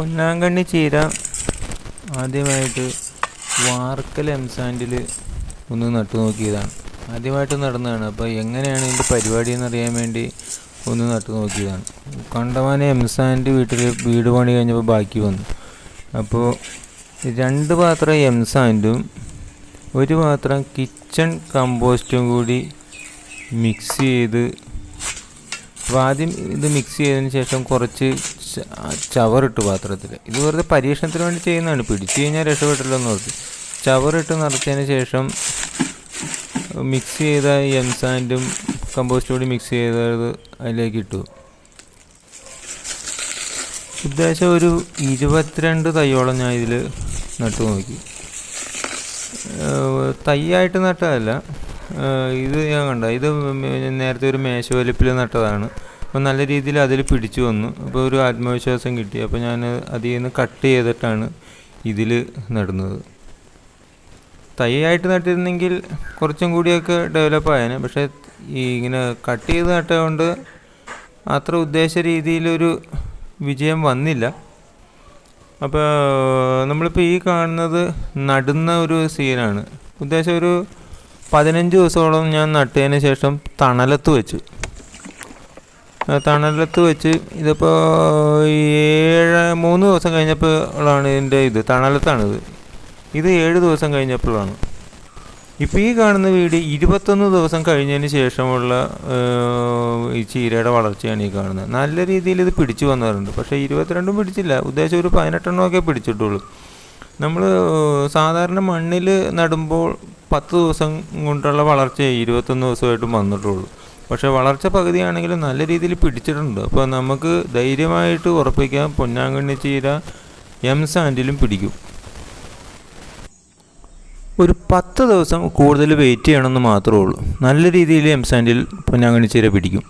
പൊന്നാങ്കണ്ണി ചീര ആദ്യമായിട്ട് വാർക്കൽ എംസാൻഡിൽ ഒന്ന് നട്ടു നോക്കിയതാണ്. ആദ്യമായിട്ട് നടന്നതാണ്. അപ്പോൾ എങ്ങനെയാണ് ഇതിന്റെ പരിപാടി എന്നറിയാൻ വേണ്ടി ഒന്ന് നട്ടു നോക്കിയതാണ്. കണ്ടമാനം എംസാൻഡ് വീട്ടിൽ വീട് പണി കഴിഞ്ഞപ്പോൾ ബാക്കി വന്നു. അപ്പോൾ രണ്ട് പാത്രം എംസാൻഡും ഒരു പാത്രം കിച്ചൺ കമ്പോസ്റ്റും കൂടി മിക്സ് ചെയ്ത് അപ്പോൾ ആദ്യം ഇത് മിക്സ് ചെയ്തതിന് ശേഷം കുറച്ച് ചവറിട്ട് പാത്രത്തിൽ ഇത് വെറുതെ പരീക്ഷണത്തിന് വേണ്ടി ചെയ്യുന്നതാണ്. പിടിച്ചു കഴിഞ്ഞാൽ രക്ഷപ്പെട്ടില്ല എന്ന് ഓർത്ത് ചവറിട്ട് നിറച്ചതിന് ശേഷം മിക്സ് ചെയ്ത എംസാൻഡും കമ്പോസ്റ്റ് കൂടി മിക്സ് ചെയ്തത് അതിലേക്ക് ഇട്ടു ഉദ്ദേശം ഒരു ഇരുപത്തിരണ്ട് തൈയോളം ഞാൻ ഇതിൽ നട്ടു നോക്കി. തൈയായിട്ട് നട്ടതല്ല. ഇത് ഞാൻ കണ്ട ഇത് നേരത്തെ ഒരു മേശ വലിപ്പിൽ നട്ടതാണ്. അപ്പോൾ നല്ല രീതിയിൽ അതിൽ പിടിച്ചു വന്നു. അപ്പോൾ ഒരു ആത്മവിശ്വാസം കിട്ടി. അപ്പോൾ ഞാൻ അതിൽ നിന്ന് കട്ട് ചെയ്തിട്ടാണ് ഇതിൽ നടുന്നത്. തൈയായിട്ട് നട്ടിരുന്നെങ്കിൽ കുറച്ചും കൂടിയൊക്കെ ഡെവലപ്പ് ആയേനെ. പക്ഷേ ഈ ഇങ്ങനെ കട്ട് ചെയ്ത് നട്ടതുകൊണ്ട് അത്ര ഉദ്ദേശ രീതിയിലൊരു വിജയം വന്നില്ല. അപ്പോൾ നമ്മളിപ്പോൾ ഈ കാണുന്നത് നടുന്ന ഒരു സീനാണ്. ഉദ്ദേശം ഒരു പതിനഞ്ച് ദിവസത്തോളം ഞാൻ നട്ടതിന് ശേഷം തണലത്ത് വെച്ചു. തണലത്ത് വെച്ച് ഇതിപ്പോൾ ഏഴ് മൂന്ന് ദിവസം കഴിഞ്ഞപ്പോഴാണ് ഇതിന്റെ ഇത് തണലത്താണിത്. ഇത് ഏഴ് ദിവസം കഴിഞ്ഞപ്പോഴാണ്. ഇപ്പോൾ ഈ കാണുന്ന വീട് ഇരുപത്തൊന്ന് ദിവസം കഴിഞ്ഞതിന് ശേഷമുള്ള ഈ ചീരയുടെ വളർച്ചയാണ് ഈ കാണുന്നത്. നല്ല രീതിയിൽ ഇത് പിടിച്ചു വന്നിട്ടുണ്ട് പക്ഷേ ഇരുപത്തിരണ്ടും പിടിച്ചില്ല. ഉദ്ദേശം ഒരു പതിനെട്ടെണ്ണമൊക്കെ പിടിച്ചിട്ടുള്ളൂ. നമ്മൾ സാധാരണ മണ്ണിൽ നടുമ്പോൾ പത്ത് ദിവസം കൊണ്ടുള്ള വളർച്ച ഇരുപത്തൊന്ന് ദിവസമായിട്ടും വന്നിട്ടുള്ളൂ. പക്ഷേ വളർച്ച പകുതിയാണെങ്കിലും നല്ല രീതിയിൽ പിടിച്ചിട്ടുണ്ട്. അപ്പോൾ നമുക്ക് ധൈര്യമായിട്ട് ഉറപ്പിക്കാം പൊന്നാങ്കണ്ണി ചീര എം സാൻഡിലും പിടിക്കും. ഒരു പത്ത് ദിവസം കൂടുതൽ വെയിറ്റ് ചെയ്യണമെന്ന് മാത്രമേ ഉള്ളൂ. നല്ല രീതിയിൽ എം സാൻഡിൽ പൊന്നാങ്കണ്ണി ചീര പിടിക്കും.